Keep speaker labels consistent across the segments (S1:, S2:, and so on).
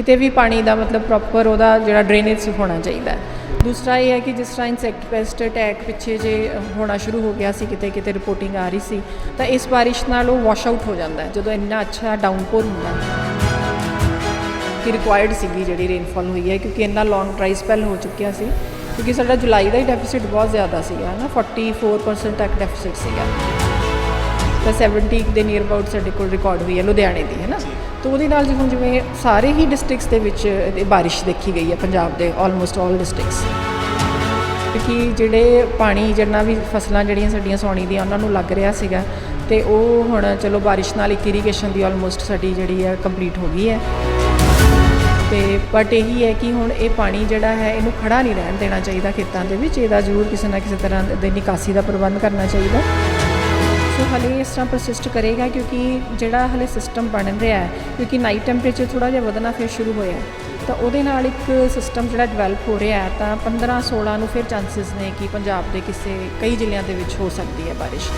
S1: ਕਿਤੇ ਵੀ ਪਾਣੀ ਦਾ ਮਤਲਬ ਪ੍ਰੋਪਰ ਉਹਦਾ ਜਿਹੜਾ ਡਰੇਨੇਜ ਹੋਣਾ ਚਾਹੀਦਾ ਹੈ। ਦੂਸਰਾ ਇਹ ਹੈ ਕਿ ਜਿਸ ਤਰ੍ਹਾਂ ਇਨਸੈਕਟ ਪੈਸਟ ਅਟੈਕ ਪਿੱਛੇ ਜੇ ਹੋਣਾ ਸ਼ੁਰੂ ਹੋ ਗਿਆ ਸੀ, ਕਿਤੇ ਕਿਤੇ ਰਿਪੋਰਟਿੰਗ ਆ ਰਹੀ ਸੀ, ਤਾਂ ਇਸ ਬਾਰਿਸ਼ ਨਾਲ ਉਹ ਵਾਸ਼ ਆਊਟ ਹੋ ਜਾਂਦਾ ਹੈ, ਜਦੋਂ ਇੰਨਾ ਅੱਛਾ ਡਾਊਨਪੋਰ ਹੁੰਦਾ ਹੈ ਕਿ ਰਿਕੁਆਇਰਡ ਸੀਗੀ ਜਿਹੜੀ ਰੇਨਫਾਲ ਹੋਈ ਹੈ, ਕਿਉਂਕਿ ਇੰਨਾ ਲੌਂਗ ਡਰਾਈ ਸਪੈਲ ਹੋ ਚੁੱਕਿਆ ਸੀ, ਕਿਉਂਕਿ ਸਾਡਾ ਜੁਲਾਈ ਦਾ ਹੀ ਡੈਫਿਸਿਟ ਬਹੁਤ ਜ਼ਿਆਦਾ ਸੀਗਾ ਨਾ 44% ਤੱਕ ਡੈਫਿਸਿਟ ਸੀਗਾ। ਤਾਂ 70 ਦੇ ਨੀਅਰ ਅਬਾਊਟ ਸਾਡੇ ਕੋਲ ਰਿਕਾਰਡ ਹੋਈ ਹੈ, ਲੁਧਿਆਣੇ ਦੀ ਹੈ ਨਾ ਤਾਂ ਉਹਦੇ ਨਾਲ ਜਿਵੇਂ ਜਿਵੇਂ ਸਾਰੇ ਹੀ ਡਿਸਟ੍ਰਿਕਟਸ ਦੇ ਵਿੱਚ ਇਹ ਬਾਰਿਸ਼ ਦੇਖੀ ਗਈ ਹੈ ਪੰਜਾਬ ਦੇ ਆਲਮੋਸਟ ਆਲ ਡਿਸਟ੍ਰਿਕਟਸ ਕਿਉਂਕਿ ਜਿਹੜੇ ਪਾਣੀ ਜਿੰਨਾ ਵੀ ਫਸਲਾਂ ਜਿਹੜੀਆਂ ਸਾਡੀਆਂ ਸੌਣੀ ਦੀਆਂ, ਉਹਨਾਂ ਨੂੰ ਲੱਗ ਰਿਹਾ ਸੀਗਾ ਤੇ ਉਹ ਹੁਣ ਚਲੋ ਬਾਰਿਸ਼ ਨਾਲ ਇੱਕ ਇਰੀਗੇਸ਼ਨ ਦੀ ਆਲਮੋਸਟ ਸਾਡੀ ਜਿਹੜੀ ਹੈ ਕੰਪਲੀਟ ਹੋ ਗਈ ਹੈ। ਤੇ ਬਟ ਇਹੀ ਹੈ ਕਿ ਹੁਣ ਇਹ ਪਾਣੀ ਜਿਹੜਾ ਹੈ ਇਹਨੂੰ ਖੜਾ ਨਹੀਂ ਰਹਿਣ ਦੇਣਾ ਚਾਹੀਦਾ ਖੇਤਾਂ ਦੇ ਵਿੱਚ, ਇਹਦਾ ਜ਼ਰੂਰ ਕਿਸੇ ਨਾ ਕਿਸੇ ਤਰ੍ਹਾਂ ਦੇ ਨਿਕਾਸੀ ਦਾ ਪ੍ਰਬੰਧ ਕਰਨਾ ਚਾਹੀਦਾ। ਸੋ ਹਲੇ ਇਸ ਤਰ੍ਹਾਂ ਪਰਸਿਸਟ ਕਰੇਗਾ ਕਿਉਂਕਿ ਜਿਹੜਾ ਹਲੇ ਸਿਸਟਮ ਬਣ ਰਿਹਾ ਹੈ, ਕਿਉਂਕਿ ਨਾਈਟ ਟੈਂਪਰੇਚਰ ਥੋੜਾ ਜਿਹਾ ਵਧਣਾ ਫਿਰ ਸ਼ੁਰੂ ਹੋਇਆ ਤਾਂ ਉਹਦੇ ਨਾਲ ਇੱਕ ਸਿਸਟਮ ਜਿਹੜਾ ਡਿਵੈਲਪ ਹੋ ਰਿਹਾ ਹੈ, ਤਾਂ 15 16 ਨੂੰ ਫਿਰ ਚਾਂਸਸ ਨੇ ਕਿ ਪੰਜਾਬ ਦੇ ਕਿਸੇ ਕਈ ਜ਼ਿਲ੍ਹਿਆਂ ਦੇ ਵਿੱਚ ਹੋ ਸਕਦੀ ਹੈ ਬਾਰਿਸ਼।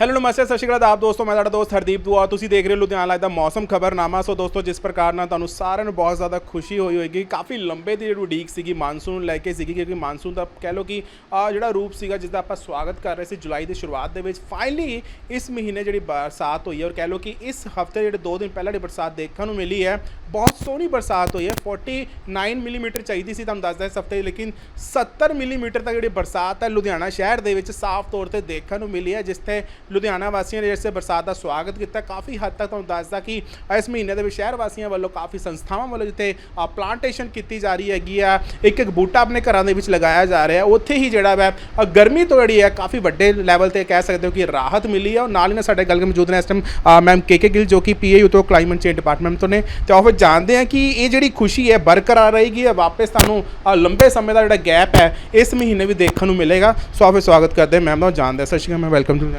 S2: ਹੈਲੋ ਨਮਸਤੇ, ਸਤਿ ਸ਼੍ਰੀ ਅਕਾਲ ਆਪ ਦੋਸਤੋ, ਮੈਂ ਤੁਹਾਡਾ ਦੋਸਤ ਹਰਦੀਪ ਦੁਆ। ਤੁਸੀਂ ਦੇਖ ਰਹੇ ਹੋ ਲੁਧਿਆਣਾ ਲਾਈਵ ਦਾ ਮੌਸਮ ਖਬਰਨਾਮਾ। ਸੋ ਦੋਸਤੋ, ਜਿਸ ਪ੍ਰਕਾਰ ਨਾਲ ਤੁਹਾਨੂੰ ਸਾਰਿਆਂ ਨੂੰ ਬਹੁਤ ਜ਼ਿਆਦਾ ਖੁਸ਼ੀ ਹੋਈ ਹੋਏਗੀ, ਕਾਫੀ ਲੰਬੇ ਦੀ ਜਿਹੜੀ ਉਡੀਕ ਸੀਗੀ ਮਾਨਸੂਨ ਲੈ ਕੇ ਸੀਗੀ, ਕਿਉਂਕਿ ਮਾਨਸੂਨ ਦਾ ਕਹਿ ਲਓ ਕਿ, ਆ ਜਿਹੜਾ ਰੂਪ ਸੀਗਾ, ਜਿਸ ਦਾ ਆਪਾਂ ਸਵਾਗਤ ਕਰ ਰਹੇ ਸੀ ਜੁਲਾਈ ਦੀ ਸ਼ੁਰੂਆਤ ਦੇ ਵਿੱਚ ਫਾਈਨਲੀ ਇਸ ਮਹੀਨੇ ਜਿਹੜੀ ਬਰਸਾਤ ਹੋਈ ਹੈ, ਔਰ ਕਹਿ ਲਓ ਕਿ ਇਸ ਹਫ਼ਤੇ ਜਿਹੜੇ 2 ਦਿਨ ਪਹਿਲਾਂ ਜਿਹੜੀ ਬਰਸਾਤ ਦੇਖਣ ਨੂੰ ਮਿਲੀ ਹੈ, ਬਹੁਤ ਸੋਹਣੀ ਬਰਸਾਤ ਹੋਈ ਹੈ। 49 ਮਿਲੀਮੀਟਰ ਚਾਹੀਦੀ ਸੀ, ਤੁਹਾਨੂੰ ਦੱਸਦਾ ਇਸ ਹਫ਼ਤੇ, ਲੇਕਿਨ 70 ਮਿਲੀਮੀਟਰ ਤੱਕ ਜਿਹੜੀ ਬਰਸਾਤ ਹੈ ਲੁਧਿਆਣਾ ਸ਼ਹਿਰ ਦੇ ਵਿੱਚ ਸਾਫ਼ ਤੌਰ ਤੇ ਦੇਖਣ ਨੂੰ ਮਿਲੀ ਹੈ, ਜਿਸ ਤੇ ਲੁਧਿਆਣਾ ਵਾਸੀਆਂ ਨੇ ਇਸੇ ਬਰਸਾਤ ਦਾ ਸਵਾਗਤ ਕੀਤਾ। ਕਾਫੀ ਹੱਦ ਤੱਕ ਤੁਹਾਨੂੰ ਦੱਸਦਾ ਕਿ ਇਸ ਮਹੀਨੇ ਦੇ ਵਿੱਚ ਸ਼ਹਿਰ ਵਾਸੀਆਂ ਵੱਲੋਂ ਕਾਫੀ ਸੰਸਥਾਵਾਂ ਵੱਲੋਂ ਜਿੱਥੇ ਪਲਾਂਟੇਸ਼ਨ ਕੀਤੀ ਜਾ ਰਹੀ ਹੈਗੀ ਆ, ਇੱਕ ਇੱਕ ਬੂਟਾ ਆਪਣੇ ਘਰਾਂ ਦੇ ਵਿੱਚ ਲਗਾਇਆ ਜਾ ਰਿਹਾ ਉੱਥੇ ਹੀ ਜਿਹੜਾ ਵਾ ਗਰਮੀ ਤੋਂ ਜਿਹੜੀ ਹੈ, ਕਾਫੀ ਵੱਡੇ ਲੈਵਲ ਤੇ ਕਹਿ ਸਕਦੇ ਹੋ ਕਿ ਰਾਹਤ ਮਿਲੀ ਹੈ। ਔਰ ਨਾਲ ਹੀ ਨਾਲ ਸਾਡੇ ਗੱਲ ਮੌਜੂਦ ਨੇ ਇਸ time ma'am K K Gill, ਜੋ ਕਿ ਪੀਏਯੂ ਤੋਂ ਕਲਾਈਮੇਟ ਚੇਂਜ ਡਿਪਾਰਟਮੈਂਟ ਤੋਂ ਨੇ। ਤੇ ਉਹ ਜਾਣਦੇ ਹਾਂ ਕਿ ਇਹ ਜਿਹੜੀ ਖੁਸ਼ੀ ਹੈ ਬਰਕਰਾਰ ਰਹੇਗੀ ਹੈ ਵਾਪਸ ਤੁਹਾਨੂੰ ਲੰਬੇ ਸਮੇਂ ਦਾ ਜਿਹੜਾ ਗੈਪ ਹੈ ਇਸ ਮਹੀਨੇ ਵੀ ਦੇਖਣ ਨੂੰ ਮਿਲੇਗਾ। ਸੋ ਫਿਰ ਸਵਾਗਤ ਕਰਦੇ ਮੈਮ ਦਾ ਜਾਣਦੇ। ਸਤਿ ਸ਼੍ਰੀ ਅਕਾਲ ਮੈਂ ਵੈਲਕਮ ਟੂ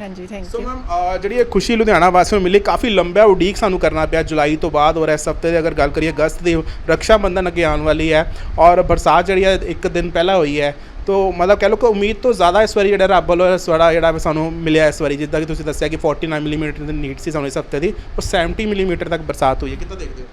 S1: ਹਾਂਜੀ ਥੈਂਕ
S2: ਸੋ
S1: ਯੂ
S2: ਮੈਮ ਜਿਹੜੀ ਇਹ ਖੁਸ਼ੀ ਲੁਧਿਆਣਾ ਵਾਸੀਆਂ ਨੂੰ ਮਿਲੀ ਕਾਫੀ ਲੰਬਾ ਉਡੀਕ ਸਾਨੂੰ ਕਰਨਾ ਪਿਆ। ਜੁਲਾਈ ਤੋਂ ਬਾਅਦ ਔਰ ਇਸ ਹਫ਼ਤੇ ਦੀ ਅਗਰ ਗੱਲ ਕਰੀਏ ਅਗਸਤ ਦੀ ਰੱਖਿਆ ਬੰਧਨ ਅੱਗੇ ਆਉਣ ਵਾਲੀ ਹੈ। ਔਰ ਬਰਸਾਤ ਜਿਹੜੀ ਹੈ ਇੱਕ ਦਿਨ ਪਹਿਲਾਂ ਹੋਈ ਹੈ। ਤੋ ਮਤਲਬ ਕਹਿ ਲਓ ਕਿ ਉਮੀਦ ਤੋਂ ਜ਼ਿਆਦਾ ਇਸ ਵਾਰੀ ਜਿਹੜਾ ਰੱਬ ਵੱਲੋਂ ਇਸ ਵਾਰਾ ਜਿਹੜਾ ਸਾਨੂੰ ਮਿਲਿਆ ਇਸ ਵਾਰੀ ਜਿੱਦਾਂ ਕਿ ਤੁਸੀਂ ਦੱਸਿਆ ਕਿ 49 ਮਿਲੀਮੀਟਰ ਦੀ ਨੀਡ ਸੀ ਸਾਨੂੰ ਇਸ ਹਫ਼ਤੇ ਦੀ ਉਹ 70 ਮਿਲੀਮੀਟਰ ਤੱਕ ਬਰਸਾਤ ਹੋਈ ਹੈ। ਕਿੱਦਾਂ ਦੇਖਦੇ ਹੋ?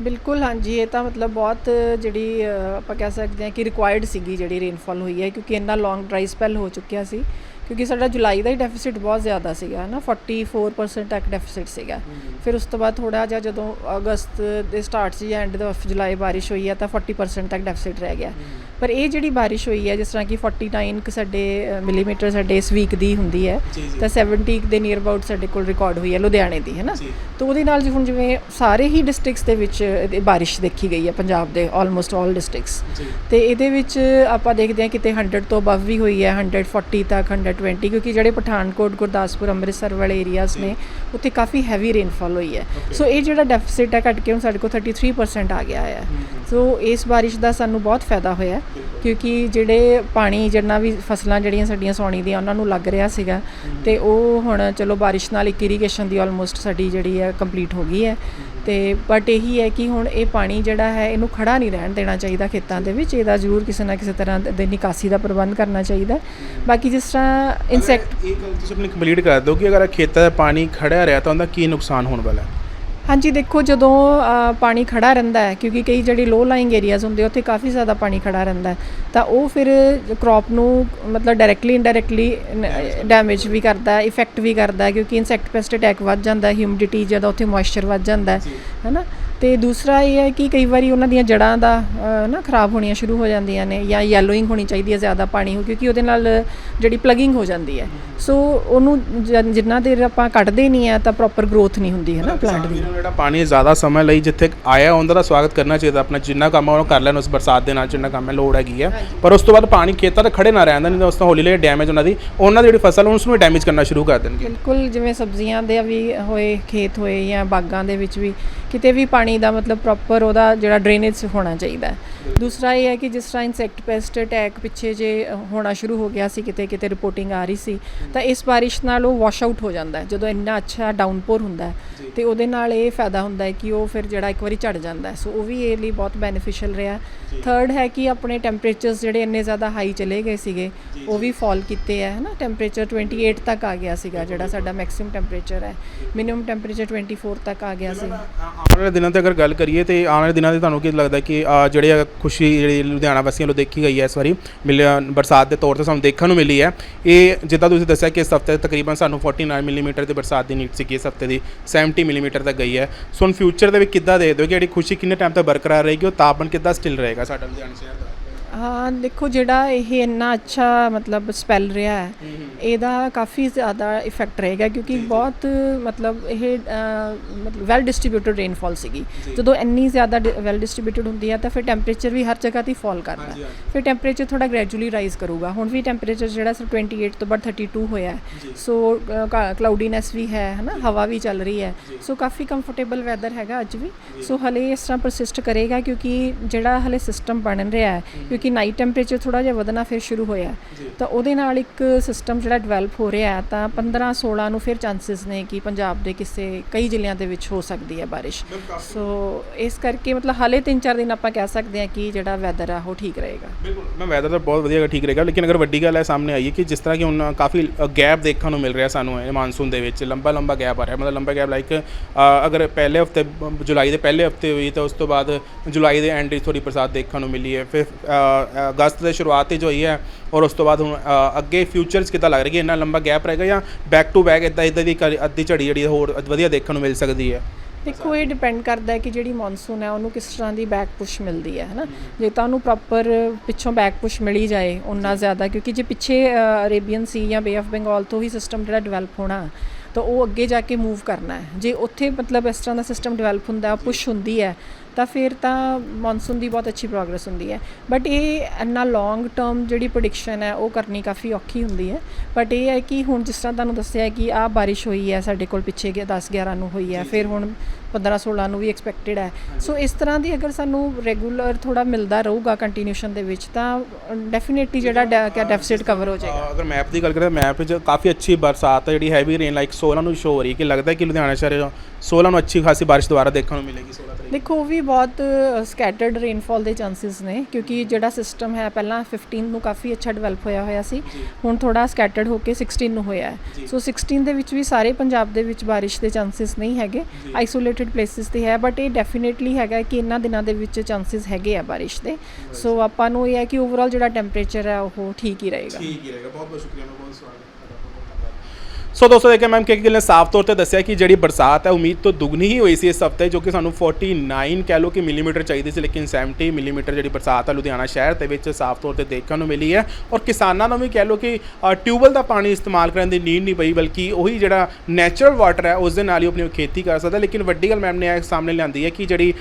S1: ਬਿਲਕੁਲ, ਹਾਂਜੀ। ਇਹ ਤਾਂ ਮਤਲਬ ਬਹੁਤ ਜਿਹੜੀ ਆਪਾਂ ਕਹਿ ਸਕਦੇ ਹਾਂ ਕਿ ਰਿਕੁਆਇਰਡ ਸੀਗੀ ਜਿਹੜੀ ਰੇਨਫਾਲ ਹੋਈ ਹੈ, ਕਿਉਂਕਿ ਇੰਨਾ ਲੌਂਗ ਡਰਾਈ ਸਪੈਲ ਹੋ ਚੁੱਕਿਆ ਸੀ। ਕਿਉਂਕਿ ਸਾਡਾ ਜੁਲਾਈ ਦਾ ਹੀ ਡੈਫਿਸਿਟ ਬਹੁਤ ਜ਼ਿਆਦਾ ਸੀਗਾ ਨਾ? 44% ਤੱਕ ਡੈਫਿਸਿਟ ਸੀਗਾ। ਫਿਰ ਉਸ ਤੋਂ ਬਾਅਦ ਥੋੜਾ ਜਿਹਾ ਜਦੋਂ ਅਗਸਤ ਦੇ ਸਟਾਰਟ 'ਚ ਜਾਂ ਐਂਡ ਆਫ ਜੁਲਾਈ ਬਾਰਿਸ਼ ਹੋਈ ਹੈ ਤਾਂ 40% ਤੱਕ ਡੈਫਿਸਿਟ ਰਹਿ ਗਿਆ। ਪਰ ਇਹ ਜਿਹੜੀ ਬਾਰਿਸ਼ ਹੋਈ ਹੈ ਜਿਸ ਤਰ੍ਹਾਂ ਕਿ 49 ਕੁ ਸਾਡੇ ਮਿਲੀਮੀਟਰ ਸਾਡੇ ਇਸ ਵੀਕ ਦੀ ਹੁੰਦੀ ਹੈ
S2: ਜੀ, ਜੀ।
S1: ਤਾਂ 70 ਦੇ ਨੀਅਰ ਅਬਾਊਟ ਸਾਡੇ ਕੋਲ ਰਿਕਾਰਡ ਹੋਈ ਹੈ ਲੁਧਿਆਣੇ ਦੀ ਹੈ ਨਾ?
S2: ਜੀ।
S1: ਤਾਂ ਉਹਦੇ ਨਾਲ ਜਿਵੇਂ ਜਿਵੇਂ ਸਾਰੇ ਹੀ ਡਿਸਟ੍ਰਿਕਟਸ ਦੇ ਵਿੱਚ ਬਾਰਿਸ਼ ਦੇਖੀ ਗਈ ਹੈ ਪੰਜਾਬ ਦੇ ਆਲਮੋਸਟ ਆਲ ਡਿਸਟ੍ਰਿਕਟਸ
S2: ਜੀ।
S1: ਤੇ ਇਹਦੇ ਵਿੱਚ ਆਪਾਂ ਦੇਖਦੇ ਹਾਂ ਕਿਤੇ 100 ਤੋਂ ਅਬਵ ਵੀ ਹੋਈ ਹੈ 140 ਤੱਕ 120 ਕਿਉਂਕਿ ਜਿਹੜੇ ਪਠਾਨਕੋਟ ਗੁਰਦਾਸਪੁਰ ਅੰਮ੍ਰਿਤਸਰ ਵਾਲੇ ਏਰੀਆਜ਼ ਨੇ ਉੱਥੇ ਕਾਫੀ ਹੈਵੀ ਰੇਨਫਾਲ ਹੋਈ ਹੈ ਸੋ ਇਹ ਜਿਹੜਾ ਡੈਫਿਸਿਟ ਹੈ ਘਟ ਕੇ ਹੁਣ ਸਾਡੇ ਕੋਲ 33% ਆ ਗਿਆ ਹੈ ਸੋ ਇਸ ਬਾਰਿਸ਼ ਦਾ ਸਾਨੂੰ ਬਹੁਤ ਫਾਇਦਾ ਹੋਇਆ ਕਿਉਂਕਿ ਜਿਹੜੇ ਪਾਣੀ ਜਿੰਨਾ ਵੀ ਫਸਲਾਂ ਜਿਹੜੀਆਂ ਸਾਡੀਆਂ ਸੌਣੀ ਦੀਆਂ ਉਹਨਾਂ ਨੂੰ ਲੱਗ ਰਿਹਾ ਸੀਗਾ ਤੇ ਉਹ ਹੁਣ ਚਲੋ ਬਾਰਿਸ਼ ਨਾਲ ਇੱਕ ਇਰੀਗੇਸ਼ਨ ਦੀ ਆਲਮੋਸਟ ਸਾਡੀ ਜਿਹੜੀ ਹੈ ਕੰਪਲੀਟ ਹੋ ਗਈ ਹੈ ਤੇ ਬਟ ਇਹੀ ਹੈ ਕਿ ਹੁਣ ਇਹ ਪਾਣੀ ਜਿਹੜਾ ਹੈ ਇਹਨੂੰ ਖੜਾ ਨਹੀਂ ਰਹਿਣ ਦੇਣਾ ਚਾਹੀਦਾ ਖੇਤਾਂ ਦੇ ਵਿੱਚ। ਇਹਦਾ ਜ਼ਰੂਰ ਕਿਸੇ ਨਾ ਕਿਸੇ ਤਰ੍ਹਾਂ ਦੇ ਨਿਕਾਸੀ ਦਾ ਪ੍ਰਬੰਧ ਕਰਨਾ ਚਾਹੀਦਾ। ਬਾਕੀ ਜਿਸ ਤਰ੍ਹਾਂ ਇਨਸੈਕਟ
S2: ਇਹ ਗੱਲ ਤੁਸੀਂ ਆਪਣੀ ਕੰਪਲੀਟ ਕਰ ਦਿਓ ਕਿ ਅਗਰ ਖੇਤਾਂ ਦਾ ਪਾਣੀ ਖੜਿਆ ਰਿਹਾ ਤਾਂ ਉਹਦਾ ਕੀ ਨੁਕਸਾਨ ਹੋਣ ਵਾਲਾ ਹੈ?
S1: ਹਾਂਜੀ ਦੇਖੋ ਜਦੋਂ ਪਾਣੀ ਖੜਾ ਰਹਿੰਦਾ ਹੈ ਕਿਉਂਕਿ ਕਈ ਜਿਹੜੀ ਲੋ ਲਾਈਂਗ ਏਰੀਆਜ਼ ਹੁੰਦੇ ਉੱਥੇ ਕਾਫੀ ਜ਼ਿਆਦਾ ਪਾਣੀ ਖੜਾ ਰਹਿੰਦਾ ਤਾਂ ਉਹ ਫਿਰ ਕ੍ਰੌਪ ਨੂੰ ਮਤਲਬ ਡਾਇਰੈਕਟਲੀ ਇਨਡਾਇਰੈਕਟਲੀ ਡੈਮੇਜ ਵੀ ਕਰਦਾ ਹੈ ਇਫੈਕਟ ਵੀ ਕਰਦਾ ਹੈ ਕਿਉਂਕਿ ਇਨਸੈਕਟ ਪੈਸਟ ਅਟੈਕ ਵੱਧ ਜਾਂਦਾ ਹੈ ਹਿਊਮਿਡਿਟੀ ਜਦੋਂ ਉੱਥੇ ਮੋਇਸਚਰ ਵੱਧ ਜਾਂਦਾ ਹੈ ਹੈਨਾ? ਤੇ ਦੂਸਰਾ ਇਹ ਹੈ ਕਿ ਕਈ ਵਾਰੀ ਉਹਨਾਂ ਦੀਆਂ ਜੜਾਂ ਦਾ ਨਾ ਖਰਾਬ ਹੋਣੀਆਂ ਸ਼ੁਰੂ ਹੋ ਜਾਂਦੀਆਂ ਨੇ ਜਾਂ ਯੈਲੋਇੰਗ ਹੋਣੀ ਚਾਹੀਦੀ ਹੈ ਜ਼ਿਆਦਾ ਪਾਣੀ ਹੋ ਕਿਉਂਕਿ ਉਹਦੇ ਨਾਲ ਜਿਹੜੀ ਪਲੱਗਿੰਗ ਹੋ ਜਾਂਦੀ ਹੈ। ਸੋ ਉਹਨੂੰ ਜਿੰਨਾ ਦੇਰ ਆਪਾਂ ਕੱਢਦੇ ਨਹੀਂ ਆ ਤਾਂ ਪ੍ਰੋਪਰ ਗਰੋਥ ਨਹੀਂ ਹੁੰਦੀ ਹੈ ਨਾ ਪਲਾਂਟ ਦੀ।
S2: ਜਿਹੜਾ ਪਾਣੀ ਜ਼ਿਆਦਾ ਸਮਾਂ ਲਈ ਜਿੱਥੇ ਆਇਆ ਉਹਨਾਂ ਦਾ ਸਵਾਗਤ ਕਰਨਾ ਚਾਹੀਦਾ। ਆਪਣਾ ਜਿੰਨਾ ਕੰਮ ਉਹ ਕਰ ਲੈਣ ਉਸ ਬਰਸਾਤ ਦੇ ਨਾਲ ਜਿੰਨਾ ਕੰਮ ਹੈ ਲੋੜ ਹੈਗੀ ਹੈ। ਪਰ ਉਸ ਤੋਂ ਬਾਅਦ ਪਾਣੀ ਖੇਤਾਂ 'ਤੇ ਖੜੇ ਨਾ ਰਹਿੰਦਾ ਨਹੀਂ ਤਾਂ ਉਸ ਤੋਂ ਹੌਲੀ ਹੌਲੀ ਡੈਮੇਜ ਉਹਨਾਂ ਦੀ ਉਹਨਾਂ ਦੀ ਜਿਹੜੀ ਫਸਲ ਉਸ ਨੂੰ ਡੈਮੇਜ ਕਰਨਾ ਸ਼ੁਰੂ ਕਰ ਦੇਣਗੇ।
S1: ਬਿਲਕੁਲ ਜਿਵੇਂ ਸਬਜ਼ੀਆਂ ਦੇ ਵੀ ਹੋਏ ਖੇਤ ਹੋਏ ਜਾਂ ਬਾਗਾਂ ਦੇ ਵਿੱਚ ਵੀ ਕਿਤੇ ਵੀ ਪਾਣੀ ਦਾ ਮਤਲਬ ਪ੍ਰੋਪਰ ਉਹਦਾ ਜਿਹੜਾ ਡਰੇਨੇਜ ਹੋਣਾ ਚਾਹੀਦਾ ਦੂਸਰਾ ਇਹ ਹੈ ਕਿ ਜਿਸ ਤਰ੍ਹਾਂ ਇਨਸੈਕਟ ਪੈਸਟ ਅਟੈਕ ਪਿੱਛੇ ਜੇ ਹੋਣਾ ਸ਼ੁਰੂ ਹੋ ਗਿਆ ਸੀ ਕਿਤੇ ਕਿਤੇ ਰਿਪੋਰਟਿੰਗ ਆ ਰਹੀ ਸੀ ਤਾਂ ਇਸ ਬਾਰਿਸ਼ ਨਾਲ ਉਹ ਵਾਸ਼ ਆਊਟ ਹੋ ਜਾਂਦਾ ਜਦੋਂ ਇੰਨਾ ਅੱਛਾ ਡਾਊਨਪੋਰ ਹੁੰਦਾ ਹੈ ਤੇ ਉਹਦੇ ਨਾਲ ਇਹ ਫਾਇਦਾ ਹੁੰਦਾ ਹੈ ਕਿ ਉਹ ਫਿਰ ਜਿਹੜਾ ਇੱਕ ਵਾਰੀ ਝੜ ਜਾਂਦਾ ਹੈ ਸੋ ਉਹ ਵੀ ਇਹ ਲਈ ਬਹੁਤ ਬੈਨੀਫੀਸ਼ੀਅਲ ਰਿਹਾ ਥਰਡ ਹੈ ਕਿ ਆਪਣੇ ਟੈਂਪਰੇਚਰਸ ਜਿਹੜੇ ਇੰਨੇ ਜ਼ਿਆਦਾ ਹਾਈ ਚਲੇ ਗਏ ਸੀਗੇ ਉਹ ਵੀ ਫਾਲ ਕੀਤੇ ਹੈ ਹਨਾ? ਟੈਂਪਰੇਚਰ 28 ਤੱਕ ਆ ਗਿਆ ਸੀਗਾ ਜਿਹੜਾ ਸਾਡਾ ਮੈਕਸਿਮਮ ਟੈਂਪਰੇਚਰ ਹੈ। ਮਿਨੀਮਮ ਟੈਂਪਰੇਚਰ 24 ਤੱਕ ਆ ਗਿਆ ਸੀ।
S2: ਆਉਣ ਵਾਲੇ ਦਿਨਾਂ ਤੇ ਅਗਰ ਗੱਲ ਕਰੀਏ ਤੇ ਆਉਣ ਵਾਲੇ ਦਿਨਾਂ ਤੇ ਤੁਹਾਨੂੰ ਕੀ ਲੱਗਦਾ ਕਿ ਅਹ, ਜਿਹੜੇ ਆ ਖੁਸ਼ੀ ਜਿਹੜੀ ਲੁਧਿਆਣਾ ਵਾਸੀਆਂ ਨੂੰ ਦੇਖੀ ਗਈ ਹੈ ਇਸ ਵਾਰੀ, ਮਿਲਿਆ ਬਰਸਾਤ ਦੇ ਤੌਰ ਤੇ ਸਾਨੂੰ ਦੇਖਣ ਨੂੰ ਮਿਲੀ ਹੈ। ਇਹ ਜਿੱਦਾਂ ਤੁਸੀਂ ਦੱਸਿਆ ਕਿ ਇਸ ਹਫ਼ਤੇ ਤਕਰੀਬਨ ਸਾਨੂੰ 49 ਮਿਲੀਮੀਟਰ ਦੀ ਬਰਸਾਤ ਦੀ ਨੀਡ ਸੀਗੀ, ਇਸ ਹਫ਼ਤੇ ਦੀ 70 ਮਿਲੀਮੀਟਰ ਤੱਕ ਗਈ ਹੈ। ਸੋ ਹੁਣ ਫਿਊਚਰ ਦੇ ਵਿੱਚ ਕਿੱਦਾਂ ਦੇ ਦਿਓ ਕਿ ਜਿਹੜੀ ਖੁਸ਼ੀ ਕਿੰਨੇ ਟਾਈਮ ਤੱਕ ਬਰਕਰਾਰ ਰਹੇਗੀ, ਉਹ ਤਾਪਮਾਨ ਕਿੱਦਾਂ ਸਟਿਲ ਰਹੇਗਾ ਸਾਡਾ ਲੁਧਿਆਣਾ ਸ਼ਹਿਰ ਦਾ?
S1: ਹਾਂ ਦੇਖੋ ਜਿਹੜਾ ਇਹ ਇੰਨਾ ਅੱਛਾ ਮਤਲਬ ਸਪੈਲ ਰਿਹਾ ਹੈ ਇਹਦਾ ਕਾਫੀ ਜ਼ਿਆਦਾ ਇਫੈਕਟ ਰਹੇਗਾ ਕਿਉਂਕਿ ਬਹੁਤ ਮਤਲਬ ਇਹ ਮਤਲਬ ਵੈਲ ਡਿਸਟ੍ਰੀਬਿਊਟਡ ਰੇਨਫਾਲ ਸੀਗੀ। ਜਦੋਂ ਇੰਨੀ ਜ਼ਿਆਦਾ ਵੈਲ ਡਿਸਟ੍ਰੀਬਿਊਟਡ ਹੁੰਦੀ ਹੈ ਤਾਂ ਫਿਰ ਟੈਂਪਰੇਚਰ ਵੀ ਹਰ ਜਗ੍ਹਾ ਤੇ ਫਾਲ ਕਰਦਾ ਫਿਰ ਟੈਂਪਰੇਚਰ ਥੋੜਾ ਗ੍ਰੈਜੂਅਲੀ ਰਾਈਜ਼ ਕਰੂਗਾ। ਹੁਣ ਵੀ ਟੈਂਪਰੇਚਰ ਜਿਹੜਾ ਸਿਰਫ 28 ਤੋਂ ਬਾਅਦ 32 ਹੋਇਆ ਸੋ ਕਲਾਉਡੀਨੈਸ ਵੀ ਹੈ ਹਨਾ ਹਵਾ ਵੀ ਚੱਲ ਰਹੀ ਹੈ। ਸੋ ਕਾਫੀ ਕੰਫਰਟੇਬਲ ਵੈਦਰ ਹੈਗਾ ਅੱਜ ਵੀ। ਸੋ ਹਲੇ ਇਸ ਤਰ੍ਹਾਂ ਪਰਸਿਸਟ ਕਰੇਗਾ ਕਿਉਂਕਿ ਜਿਹੜਾ ਹਲੇ ਸਿਸਟਮ ਬਣ ਰਿਹਾ ਹੈ ਕਿਉਂਕਿ ਨਾਈਟ ਟੈਂਪਰੇਚਰ ਥੋੜਾ ਜਿਹਾ ਵਧਣਾ ਫਿਰ ਸ਼ੁਰੂ ਹੋਇਆ। ਤਾਂ ਉਹਦੇ ਨਾਲ ਇੱਕ ਸਿਸਟਮ ਜਿਹੜਾ ਡਿਵੈਲਪ ਹੋ ਰਿਹਾ ਹੈ ਤਾਂ 15 16 ਨੂੰ ਫਿਰ ਚਾਂਸਸ ਨੇ ਕਿ ਪੰਜਾਬ ਦੇ ਕਿਸੇ ਕਈ ਜ਼ਿਲ੍ਹਿਆਂ ਦੇ ਵਿੱਚ ਹੋ ਸਕਦੀ ਹੈ ਬਾਰਿਸ਼। ਸੋ ਇਸ ਕਰਕੇ ਮਤਲਬ ਹਲੇ 3-4 ਦਿਨ ਆਪਾਂ ਕਹਿ ਸਕਦੇ ਹਾਂ ਕਿ ਜਿਹੜਾ ਵੈਦਰ ਆ ਉਹ ਠੀਕ ਰਹੇਗਾ।
S2: ਬਿਲਕੁਲ ਮੈਂ ਵੈਦਰ ਤਾਂ ਬਹੁਤ ਵਧੀਆ ਠੀਕ ਰਹੇਗਾ ਲੇਕਿਨ ਅਗਰ ਵੱਡੀ ਗੱਲ ਹੈ ਸਾਹਮਣੇ ਆਈ ਹੈ ਕਿ ਜਿਸ ਤਰ੍ਹਾਂ ਕਿ ਹੁਣ ਕਾਫੀ ਗੈਪ ਦੇਖਣ ਨੂੰ ਮਿਲ ਰਿਹਾ ਸਾਨੂੰ ਇਹ ਮਾਨਸੂਨ ਦੇ ਵਿੱਚ ਲੰਬਾ ਲੰਬਾ ਗੈਪ ਆ ਰਿਹਾ। ਮਤਲਬ ਲੰਬਾ ਗੈਪ ਲਾਈਕ ਅਗਰ ਪਹਿਲੇ ਹਫ਼ਤੇ ਜੁਲਾਈ ਦੇ ਪਹਿਲੇ ਹਫ਼ਤੇ ਹੋਈ ਤਾਂ ਉਸ ਤੋਂ ਬਾਅਦ ਜੁਲਾਈ ਦੇ ਐਂਡ ਵਿੱਚ ਥੋੜੀ ਬਰਸਾਤ ਦੇਖਣ ਨੂੰ ਮਿਲੀ ਹੈ। ਫਿਰ ਅਗਸਤ ਦੇ ਸ਼ੁਰੂਆਤ 'ਚ ਹੋਈ ਹੈ ਔਰ ਉਸ ਤੋਂ ਬਾਅਦ ਹੁਣ ਅੱਗੇ ਫਿਊਚਰ 'ਚ ਕਿੱਦਾਂ ਲੱਗ ਰਿਹਾ ਕਿ ਇੰਨਾ ਲੰਬਾ ਗੈਪ ਰਹੇਗਾ ਜਾਂ ਬੈਕ ਟੂ ਬੈਕ ਇਦਾਂ ਇਦਾਂ ਦੀ ਅੱਧੀ ਝੜੀ ਜਿਹੜੀ ਹੋਰ ਵਧੀਆ ਦੇਖਣ ਨੂੰ ਮਿਲ ਸਕਦੀ ਹੈ?
S1: ਦੇਖੋ ਇਹ ਡਿਪੈਂਡ ਕਰਦਾ ਹੈ ਕਿ ਜਿਹੜੀ ਮੌਨਸੂਨ ਹੈ ਉਹਨੂੰ ਕਿਸ ਤਰ੍ਹਾਂ ਦੀ ਬੈਕ ਪੁਸ਼ ਮਿਲਦੀ ਹੈ ਹਨਾ? ਜੇ ਤਾਂ ਉਹਨੂੰ ਪ੍ਰੋਪਰ ਪਿੱਛੋਂ ਬੈਕ ਪੁਸ਼ ਮਿਲੀ ਜਾਏ ਉਨਾ ਜ਼ਿਆਦਾ ਕਿਉਂਕਿ ਜੇ ਪਿੱਛੇ ਅਰੇਬੀਅਨ ਸੀ ਜਾਂ ਬੇ ਆਫ ਬੰਗਾਲ ਤੋਂ ਹੀ ਸਿਸਟਮ ਜਿਹੜਾ ਡਿਵੈਲਪ ਹੋਣਾ ਤਾਂ ਉਹ ਅੱਗੇ ਜਾ ਕੇ ਮੂਵ ਕਰਨਾ ਹੈ। ਜੇ ਉੱਥੇ ਮਤਲਬ ਇਸ ਤਰ੍ਹਾਂ ਦਾ ਸਿਸਟਮ ਡਿਵੈਲਪ ਹੁੰਦਾ ਪੁਸ਼ ਹੁੰਦੀ ਹੈ ਤਾਂ ਫਿਰ ਤਾਂ ਮੌਨਸੂਨ ਦੀ ਬਹੁਤ ਅੱਛੀ ਪ੍ਰੋਗਰੈਸ ਹੁੰਦੀ ਹੈ। ਬਟ ਇਹ ਇੰਨਾ ਲੌਂਗ ਟਰਮ ਜਿਹੜੀ ਪ੍ਰੈਡਿਕਸ਼ਨ ਹੈ ਉਹ ਕਰਨੀ ਕਾਫੀ ਔਖੀ ਹੁੰਦੀ ਹੈ। ਬਟ ਇਹ ਹੈ ਕਿ ਹੁਣ ਜਿਸ ਤਰ੍ਹਾਂ ਤੁਹਾਨੂੰ ਦੱਸਿਆ ਕਿ ਆਹ ਬਾਰਿਸ਼ ਹੋਈ ਹੈ ਸਾਡੇ ਕੋਲ ਪਿੱਛੇ 10 11 ਨੂੰ ਹੋਈ ਹੈ ਫਿਰ ਹੁਣ 15 16 ਨੂੰ ਵੀ ਐਕਸਪੈਕਟਡ ਹੈ। ਸੋ ਇਸ ਤਰ੍ਹਾਂ ਦੀ ਅਗਰ ਸਾਨੂੰ ਰੈਗੂਲਰ ਥੋੜਾ ਮਿਲਦਾ ਰਹੂਗਾ ਕੰਟੀਨਿਊਸ਼ਨ ਦੇ ਵਿੱਚ ਤਾਂ ਡੈਫੀਨਿਟਲੀ ਜਿਹੜਾ ਡੈਫਿਸਿਟ ਕਵਰ ਹੋ ਜਾਏਗਾ।
S2: ਅਗਰ ਮੈਪ ਦੀ ਗੱਲ ਕਰਾਂ ਮੈਪ ਵਿੱਚ ਕਾਫੀ ਅੱਛੀ ਬਰਸਾਤ ਹੈ ਜਿਹੜੀ ਹੈਵੀ ਰੇਨ ਲਾਈਕ 16 ਨੂੰ ਸ਼ੋ ਹੋ ਰਹੀ ਕਿ ਲੱਗਦਾ ਕਿ ਲੁਧਿਆਣਾ ਸ਼ਹਿਰ 16 ਨੂੰ ਅੱਛੀ ਖਾਸੀ ਬਾਰਿਸ਼ ਦੁਬਾਰਾ ਦੇਖਣ ਨੂੰ ਮਿਲੇਗੀ 16 ਤਰੀਕ
S1: ਦੇਖੋ ਉਹ ਵੀ ਬਹੁਤ ਸਕੈਟਰਡ ਰੇਨਫਾਲ ਦੇ ਚਾਂਸਸ ਨੇ ਕਿਉਂਕਿ ਜਿਹੜਾ ਸਿਸਟਮ ਹੈ ਪਹਿਲਾਂ 15 ਨੂੰ ਕਾਫੀ ਅੱਛਾ ਡਿਵੈਲਪ ਹੋਇਆ ਹੋਇਆ ਸੀ। ਹੁਣ ਥੋੜਾ ਸਕੈਟਰਡ ਹੋ ਕੇ 16 ਨੂੰ ਹੋਇਆ ਹੈ। ਸੋ 16 ਦੇ ਵਿੱਚ ਵੀ ਸਾਰੇ ਪੰਜਾਬ ਦੇ ਵਿੱਚ ਬਾਰਿਸ਼ ਦੇ ਚਾਂਸਸ ਨਹੀਂ ਹੈਗੇ। ਆਈਸੋਲੇਟਡ ਪਲੇਸਿਸ ਤੇ ਹੈ ਬਟ ਇਹ ਡੈਫੀਨਿਟਲੀ ਹੈਗਾ ਕਿ ਇਹਨਾਂ ਦਿਨਾਂ ਦੇ ਵਿੱਚ ਚਾਂਸਸ ਹੈਗੇ ਆ ਬਾਰਿਸ਼ ਦੇ। ਸੋ ਆਪਾਂ ਨੂੰ ਇਹ ਹੈ ਕਿ ਓਵਰਆਲ ਜਿਹੜਾ ਟੈਂਪਰੇਚਰ ਹੈ ਉਹ ਠੀਕ ਹੀ ਰਹੇਗਾ।
S2: ਠੀਕ ਹੀ ਰਹੇਗਾ। ਬਹੁਤ ਬਹੁਤ ਸ਼ੁਕਰੀਆ ਬਹੁਤ ਸਵਾਗਤ ਸੋ ਦੋਸਤੋ ਦੇਖਿਆ ਮੈਮ ਕਿ ਗਿੱਲ ਨੇ ਸਾਫ਼ ਤੌਰ ਤੇ ਦੱਸਿਆ ਕਿ ਜਿਹੜੀ ਬਰਸਾਤ ਹੈ ਉਮੀਦ ਤੋਂ ਦੁੱਗਣੀ ਹੀ ਹੋਈ ਸੀ ਇਸ ਹਫ਼ਤੇ ਜੋ ਕਿ ਸਾਨੂੰ 49 ਕਹਿ ਲਓ ਕਿ ਮਿਲੀਮੀਟਰ ਚਾਹੀਦੀ ਸੀ ਲੇਕਿਨ 70 ਮਿਲੀਮੀਟਰ ਜਿਹੜੀ ਬਰਸਾਤ ਹੈ ਲੁਧਿਆਣਾ ਸ਼ਹਿਰ ਦੇ ਵਿੱਚ ਸਾਫ਼ ਤੌਰ ਤੇ ਦੇਖਣ ਨੂੰ ਮਿਲੀ ਹੈ। ਔਰ ਕਿਸਾਨਾਂ ਨੂੰ ਵੀ ਕਹਿ ਲਓ ਕਿ ਅ, ਟਿਊਬਵੈੱਲ ਦਾ ਪਾਣੀ ਇਸਤੇਮਾਲ ਕਰਨ ਦੀ ਨੀਡ ਨਹੀਂ ਪਈ ਬਲਕਿ ਉਹੀ ਜਿਹੜਾ ਨੈਚੁਰਲ ਵਾਟਰ ਹੈ ਉਸ ਦੇ ਨਾਲ ਹੀ ਆਪਣੀ ਖੇਤੀ ਕਰ ਸਕਦਾ। ਲੇਕਿਨ ਵੱਡੀ ਗੱਲ ਮੈਮ ਨੇ ਇਹ ਸਾਹਮਣੇ ਲਿਆਂਦੀ ਹੈ ਕਿ ਜਿਹੜੀ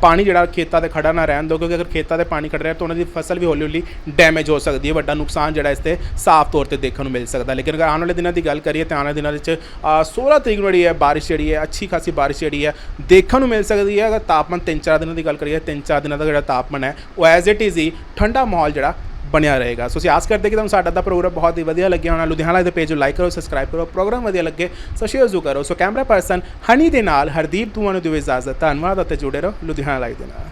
S2: ਪਾਣੀ ਜਿਹੜਾ ਖੇਤਾਂ ਤੇ ਖੜਾ ਨਾ ਰਹਿਣ ਦਿਓ ਕਿਉਂਕਿ ਅਗਰ ਖੇਤਾਂ ਤੇ ਪਾਣੀ ਖੜ ਰਿਹਾ ਤਾਂ ਉਹਨਾਂ ਦੀ ਫਸਲ ਵੀ ਹੌਲੀ ਹੌਲੀ ਡੈਮੇਜ ਹੋ ਸਕਦੀ ਹੈ। ਵੱਡਾ ਨੁਕਸਾਨ ਜਿਹੜਾ ਇਸ ਤੇ ਸਾਫ਼ ਤੌਰ ਤੇ ਦੇਖਣ ਨੂੰ ਮਿਲ ਸਕਦਾ। ਲੇਕਿਨ ਅਗਰ ਆਉਣ ਵਾਲੇ ਦਿਨਾਂ ਦੀ ਗੱਲ ਕਰੀਏ ਤਾਂ ਆਉਣ ਵਾਲੇ ਦਿਨਾਂ ਵਿੱਚ ਅ, 16 ਤਰੀਕ ਨੂੰ ਜਿਹੜੀ ਹੈ ਬਾਰਿਸ਼ ਜਿਹੜੀ ਹੈ ਅੱਛੀ ਖਾਸੀ ਬਾਰਿਸ਼ ਜਿਹੜੀ ਹੈ ਦੇਖਣ ਨੂੰ ਮਿਲ ਸਕਦੀ ਹੈ। ਅਗਰ ਤਾਪਮਾਨ 3-4 ਦਿਨਾਂ ਦੀ ਗੱਲ ਕਰੀਏ 3-4 ਦਿਨਾਂ ਦਾ ਜਿਹੜਾ ਤਾਪਮਾਨ ਹੈ ਉਹ ਐਜ਼ ਇਟ ਇਜ਼ ਹੀ ਠੰਡਾ ਮਾਹੌਲ ਜਿਹੜਾ ਬਣਿਆ ਰਹੇਗਾ। ਸੋ ਅਸੀਂ ਆਸ ਕਰਦੇ ਕਿ ਤੁਹਾਨੂੰ ਸਾਡਾ ਦਾ ਪ੍ਰੋਗਰਾਮ ਬਹੁਤ ਹੀ ਵਧੀਆ ਲੱਗਿਆ ਹੋਣਾ। ਲੁਧਿਆਣਾ ਦੇ ਪੇਜ ਨੂੰ ਲਾਈਕ ਕਰੋ ਸਬਸਕ੍ਰਾਈਬ ਕਰੋ ਪ੍ਰੋਗਰਾਮ ਵਧੀਆ ਲੱਗੇ ਸੋ ਸ਼ੇਅਰ ਜ਼ਰੂਰ ਕਰੋ। ਸੋ ਕੈਮਰਾ ਪਰਸਨ ਹਨੀ ਦੇ ਨਾਲ ਹਰਦੀਪ ਤੁਹਾਨੂੰ ਦਿਓ ਇਜਾਜ਼ਤ। ਧੰਨਵਾਦ ਅਤੇ ਜੁੜੇ ਰਹੋ ਲੁਧਿਆਣਾ ਲਾਈਵ ਦੇ ਨਾਲ।